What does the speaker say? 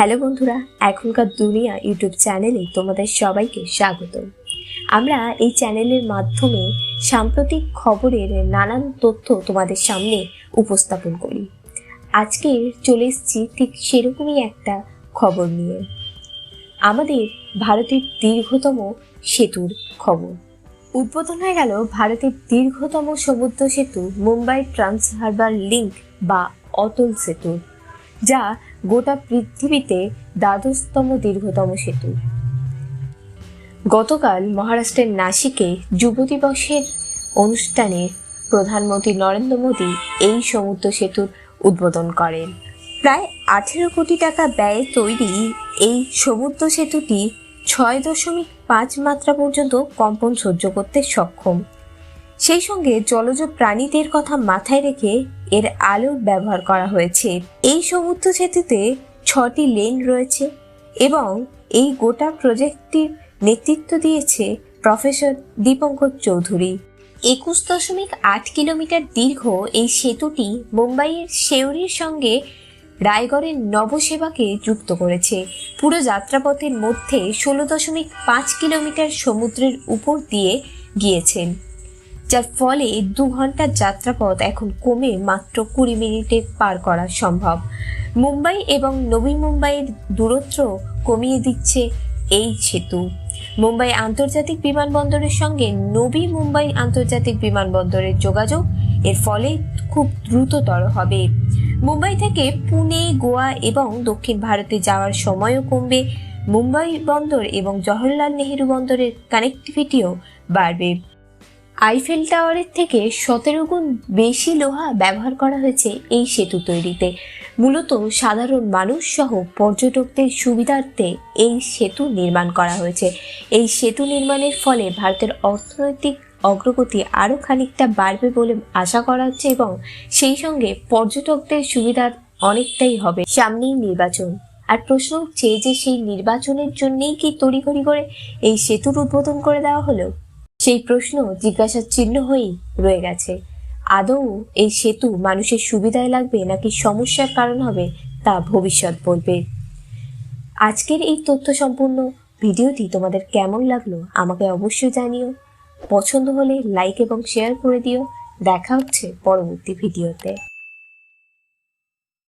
Hello বন্ধুরা, এখনকার দুনিয়া ইউটিউব চ্যানেলে তোমাদের সবাইকে স্বাগত আমরা এই চ্যানেলের মাধ্যমে সাম্প্রতিক খবরের নানান তথ্য তোমাদের সামনে উপস্থাপন করি। আজকে চলে এসেছি ঠিক সেরকমই একটা খবর নিয়ে। আমাদের ভারতের দীর্ঘতম সেতুর খবর। উদ্বোধন হয়ে গেল ভারতের দীর্ঘতম সমুদ্র সেতু মুম্বাই ট্রান্স হারবার লিঙ্ক বা অটল সেতু, যা গোটা পৃথিবীতে দ্বাদশতম দীর্ঘতম সেতু। গতকাল মহারাষ্ট্রের নাসিকে যুব দিবসের অনুষ্ঠানে প্রধানমন্ত্রী নরেন্দ্র মোদী এই সমুদ্র সেতুর উদ্বোধন করেন। প্রায় আঠেরো কোটি টাকা ব্যয়ে তৈরি এই সমুদ্র সেতুটি ছয় দশমিক পাঁচ মাত্রা পর্যন্ত কম্পন সহ্য করতে সক্ষম। সেই সঙ্গে জলজ প্রাণীদের কথা মাথায় রেখে এর আলোর ব্যবহার করা হয়েছে। এই সমুদ্র সেতুতে ছটি লেন রয়েছে এবং এই গোটা প্রজেক্টটির নেতৃত্ব দিয়েছে প্রফেসর দীপঙ্কর চৌধুরী। একুশ দশমিক আট কিলোমিটার দীর্ঘ এই সেতুটি মুম্বাইয়ের শেউরির সঙ্গে রায়গড়ের নবসেবাকে যুক্ত করেছে। পুরো যাত্রাপথের মধ্যে ষোলো দশমিক পাঁচ কিলোমিটার সমুদ্রের উপর দিয়ে গিয়েছেন। যার ফলে দু ঘণ্টার যাত্রাপথ এখন কমে মাত্র কুড়ি মিনিটে পার করা সম্ভব। মুম্বাই এবং নবী মুম্বাইয়ের দূরত্ব কমিয়ে দিচ্ছে এই সেতু। মুম্বাই আন্তর্জাতিক বিমানবন্দরের সঙ্গে নবী মুম্বাই আন্তর্জাতিক বিমানবন্দরের যোগাযোগ এর ফলে খুব দ্রুততর হবে। মুম্বাই থেকে পুনে, গোয়া এবং দক্ষিণ ভারতে যাওয়ার সময়ও কমবে। মুম্বাই বন্দর এবং জওহরলাল নেহেরু বন্দরের কানেক্টিভিটিও বাড়বে। আইফেল টাওয়ারের থেকে সতেরো গুণ বেশি লোহা ব্যবহার করা হয়েছে এই সেতু তৈরিতে। মূলত সাধারণ মানুষ সহ পর্যটকদের সুবিধার্থে এই সেতু নির্মাণ করা হয়েছে। এই সেতু নির্মাণের ফলে ভারতের অর্থনৈতিক অগ্রগতি আরও খানিকটা বাড়বে বলে আশা করা হচ্ছে এবং সেই সঙ্গে পর্যটকদের সুবিধা অনেকটাই হবে সামনেই নির্বাচন। আর প্রশ্ন হচ্ছে যে সেই নির্বাচনের জন্যেই কি তড়িঘড়ি করে এই সেতুর উদ্বোধন করে দেওয়া হলো? সেই প্রশ্ন জিজ্ঞাসার চিহ্ন হয়েই রয়ে গেছে। আদৌ এই সেতু মানুষের সুবিধায় লাগবে নাকি সমস্যার কারণ হবে তা ভবিষ্যৎ বলবে। আজকের এই তথ্য সম্পূর্ণ ভিডিওটি তোমাদের কেমন লাগল আমাকে অবশ্যই জানিও। পছন্দ হলে লাইক এবং শেয়ার করে দিও। দেখা হচ্ছে পরবর্তী ভিডিওতে।